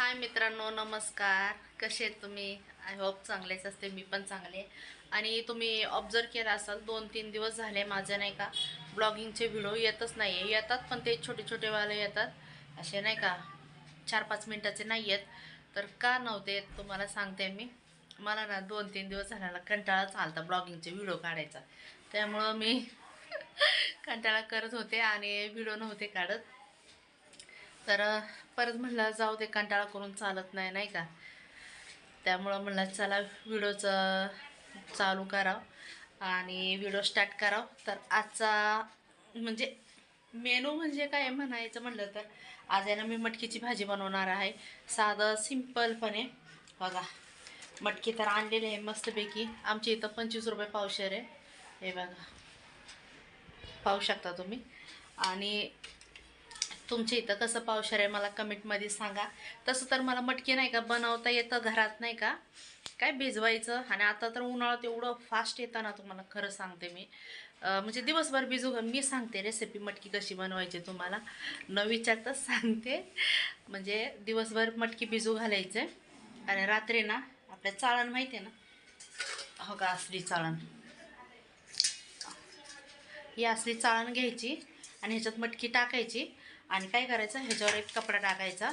हाय मित्रांनो नमस्कार. कसे आहेत तुम्ही? आय होप चांगलेच असते मी पण चांगले. आणि तुम्ही ऑब्झर्व केला असाल दोन तीन दिवस झाले माझे नाही का ब्लॉगिंगचे व्हिडिओ येतच नाही आहे येतात पण ते छोटे छोटेवाले येतात. असे नाही का चार पाच मिनटाचे नाही येत. तर का नव्हते येत तुम्हाला सांगते मी. मला ना दोन तीन दिवस झाल्याला कंटाळा चालता ब्लॉगिंगचे व्हिडिओ काढायचा. त्यामुळं मी कंटाळा करत होते आणि व्हिडिओ नव्हते काढत. तर परत म्हणलं जाऊ दे कंटाळा करून चालत नाही नाही का? त्यामुळं म्हणलं चला व्हिडिओचं चालू करावं आणि व्हिडिओ स्टार्ट करावं. तर आजचा म्हणजे मेनू म्हणजे काय म्हणायचं म्हणलं तर आज आहे ना मी मटकीची भाजी बनवणार आहे. साधं सिम्पलपणे बघा मटकी तर आणलेली आहे मस्तपैकी. आमच्या इथं पंचवीस रुपये पावशेर आहे. हे बघा. पाहू शकता तुम्ही. आणि तुमच्या इथं कसं पावशर आहे मला कमेंटमध्ये सांगा. तसं तर मला मटकी नाही का बनवता येतं घरात नाही का? काय भिजवायचं? आणि आता तर उन्हाळ्यात एवढं फास्ट येतं ना तुम्हाला खरं सांगते मी. म्हणजे दिवसभर भिजू मी सांगते रेसिपी मटकी कशी बनवायची तुम्हाला. न विचारताच सांगते. म्हणजे दिवसभर मटकी भिजू घालायचं. आणि रात्री ना आपल्या चाळण माहिती आहे ना? हो का असली चाळण. ही असली चाळण घ्यायची आणि ह्याच्यात मटकी टाकायची. आणि काय करायचं? ह्याच्यावर एक कपडा टाकायचा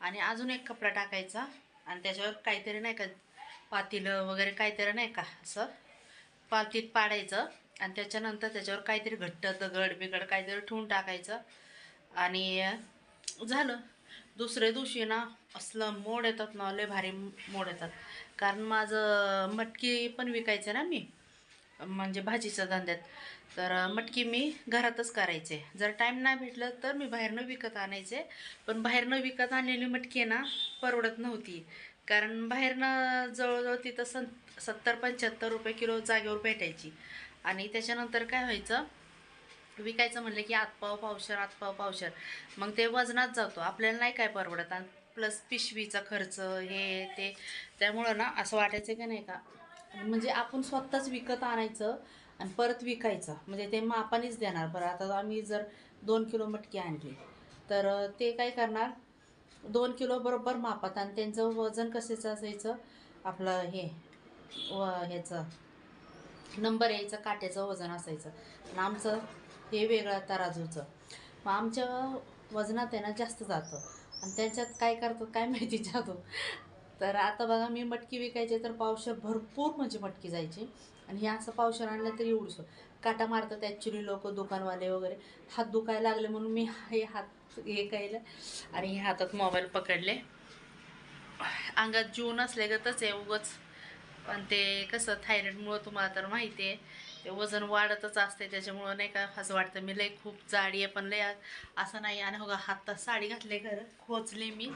आणि अजून एक कपडा टाकायचा आणि त्याच्यावर काहीतरी नाही का पातीलं वगैरे काहीतरी नाही का असं पातीत पाडायचं आणि त्याच्यानंतर त्याच्यावर काहीतरी घट्ट दगड बिगड काहीतरी ठेवून टाकायचं आणि झालं. दुसऱ्या दिवशी ना असलं मोड येतात ना लय भारी मोड येतात. कारण माझं मटकी पण विकायचं ना मी. म्हणजे भाजीच्या धंद्यात. तर मटकी मी घरातच करायचे. जर टाईम नाही भेटलं तर मी बाहेरनं विकत आणायचे. पण बाहेरनं विकत आणलेली मटकी ना परवडत नव्हती. कारण बाहेरनं जवळजवळ तिथं सं सत्तर पंच्याहत्तर रुपये किलो जागेवर भेटायची. आणि त्याच्यानंतर काय व्हायचं विकायचं म्हणलं की आतपाव पावशर आतपाव पावशर. मग ते वजनात जातो. आपल्याला नाही काय परवडत. आणि प्लस पिशवीचा खर्च हे ते. त्यामुळं ना असं वाटायचं की नाही का म्हणजे आपण स्वतःच विकत आणायचं आणि परत विकायचं. म्हणजे ते मापानेच देणार. बरं आता आम्ही जर दोन किलो मटकी आणली तर ते काय करणार? दोन किलो बरोबर मापात आणि त्यांचं वजन कशाचं असायचं? आपलं हे व ह्याचं नंबर यायचं काट्याचं वजन असायचं. आणि आमचं हे वेगळं तराजूचं. मग आमच्या वजनात आहे ना जास्त जातं. आणि त्यांच्यात काय करतात काय माहिती जातो? तर आता बघा मी मटकी विकायचे तर पावशर भरपूर म्हणजे मटकी जायची. आणि हे असं पावशर आणलं तरी एवढंसं काटा मारतात ॲक्च्युली लोक दुकानवाले वगैरे. हात दुखायला लागले म्हणून मी हे हात हे केलं. आणि हे हातात मोबाईल पकडले. अंगात जीव नसल्यागतच आहे उगच. पण ते कसं थायरॉइडमुळं तुम्हाला तर माहिती आहे. ते वजन वाढतच असते त्याच्यामुळं नाही का असं वाटतं मी लय खूप जाडी आहे पण लय असं नाही. आणि हो हातात साडी घातले खरं खोचले मी.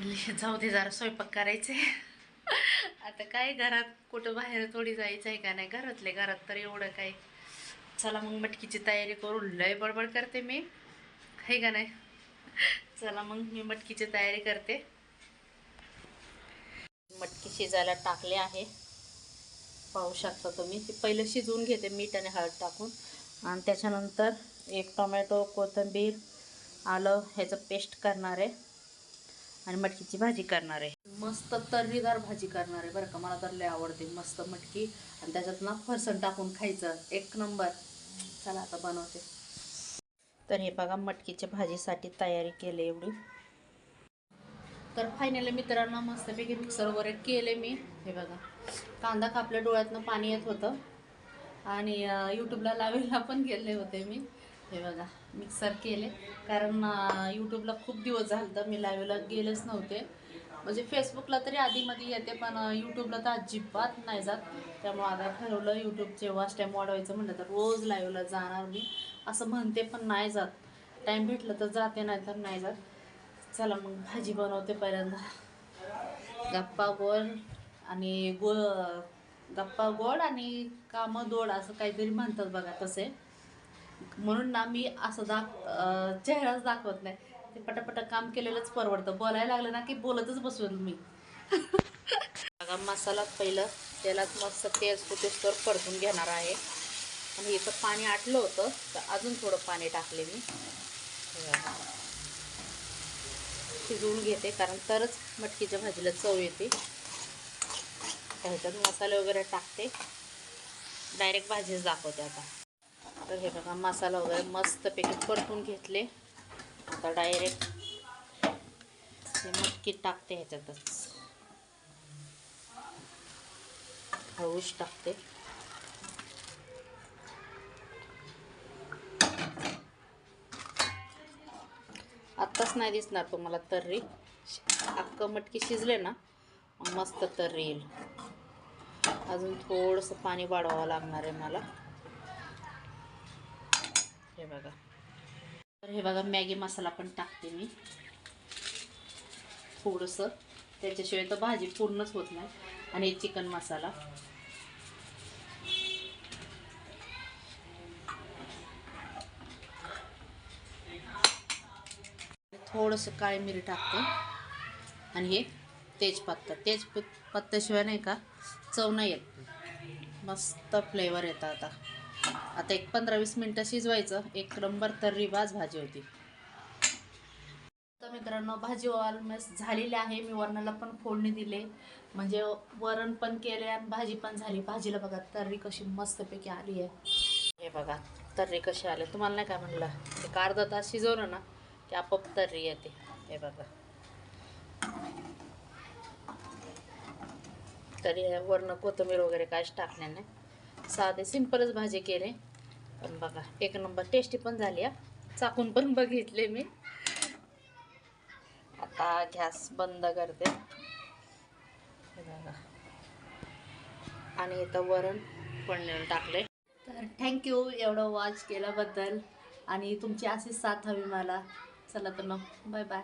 जाऊ दे जरा स्वयंपाक करायचे. आता काय घरात कुठं बाहेर थोडी जायचं आहे का नाही? घरातले घरात तर एवढं काय चला मग मटकीची तयारी करून लय बडबड करते मी. आहे का नाही? चला मग मी मटकीची तयारी करते. मटकी शिजायला टाकले आहे. पाहू शकता तुम्ही. ते पहिलं शिजवून घेते मीठ आणि हळद टाकून. आणि त्याच्यानंतर एक टोमॅटो कोथिंबीर आलं ह्याचं पेस्ट करणार आहे. आणि मटकीची भाजी करणार आहे. मस्त तर्रीदार भाजी करणार आहे बरं का मला तर लय आवडते मस्त मटकी. आणि त्याच्यात ना फरसण टाकून खायचं एक नंबर. चला आता बनवते. तर हे बघा मटकीच्या भाजीसाठी तयारी केली एवढी. तर फायनली मित्रांनो मस्तपैकी मिक्सर वगैरे केले मी. हे बघा कांदा कापल्या डोळ्यातनं पाणी येत होतं. आणि यूट्यूबला लावायला पण गेले होते मी. हे बघा. मिक्सर केले. कारण यूट्यूबला खूप दिवस झालं तर मी लाईव्हला गेलेच नव्हते. म्हणजे फेसबुकला तरी आधीमध्ये येते पण यूट्यूबला तर अजिबात नाही जात. त्यामुळे आता ठरवलं यूट्यूबचे जेव्हा टाईम वाढवायचं म्हटलं तर रोज लाईव्हला जाणार मी. असं म्हणते पण नाही जात. टाईम भेटलं तर जाते नाही तर नाही जात. चला मग भाजी बनवते पहिल्यांदा. गप्पा गोड आणि गो गप्पा गोड आणि कामं दोड असं काहीतरी म्हणतात बघा तसे. म्हणून ना मी असं दाख चेहराच दाखवत नाही. ते पटापट काम केलेलंच परवडतं. बोलायला लागलं ना की बोलतच बसून मी. बघा मसाला पहिलं तेलात मस्त तेल तर परतून घेणार आहे. आणि इथं पाणी आटलं होतं तर अजून थोडं पाणी टाकले मी. शिजवून घेते कारण तरच मटकीच्या भाजीला चव येते. ह्याच्यात मसाले वगैरे टाकते. डायरेक्ट भाजीच दाखवते आता. तर हे बघा मसाला वगैरे मस्तपैकी परतून घेतले. आता डायरेक्ट हे मटकी टाकते ह्याच्यातच. हळूच टाकते. आत्ताच नाही दिसणार तुम्हाला तर्री. अख्खं मटकी शिजले ना मस्त तर्री येईल. अजून थोडंसं पाणी वाढवावं लागणार आहे मला. हे बघा. तर हे बघा मॅगी मसाला पण टाकते मी. थोडंसं. त्याच्याशिवाय तर भाजी पूर्णच होत नाही. आणि हे चिकन मसाला. थोडंसं काळी मिरी टाकते. आणि हे तेजपत्ता. तेजपत्त्याशिवाय नाही का चव नाही येत. मस्त फ्लेवर येतं आता. आता एक पंधरा वीस मिनटं शिजवायचं. एक नंबर तर्री बाज भाजी होती. तर मित्रांनो भाजी ऑलमोस्ट झालेली आहे. मी वरणाला पण फोडणी दिले. म्हणजे वरण पण केले आणि भाजी पण झाली. भाजीला बघा तर्री कशी मस्तपैकी आली आहे. हे बघा तर्री कशी आली. तुम्हाला नाही काय म्हणलं एक अर्धा तास शिजवलं ना की आपोआप तर्री येते. हे बघा. तरी वरण कोथिंबीर वगैरे काहीच टाकले नाही. साधे सिंपलच भाजी केले. पण बघा एक नंबर टेस्टी पण झाली हा. चाकून पण बघितले मी. आता गॅस बंद करते. बघा. आणि इथं वरण पण टाकले तर थँक्यू एवढं वॉच केल्याबद्दल. आणि तुमची अशीच साथ हवी मला. चला तर मग बाय बाय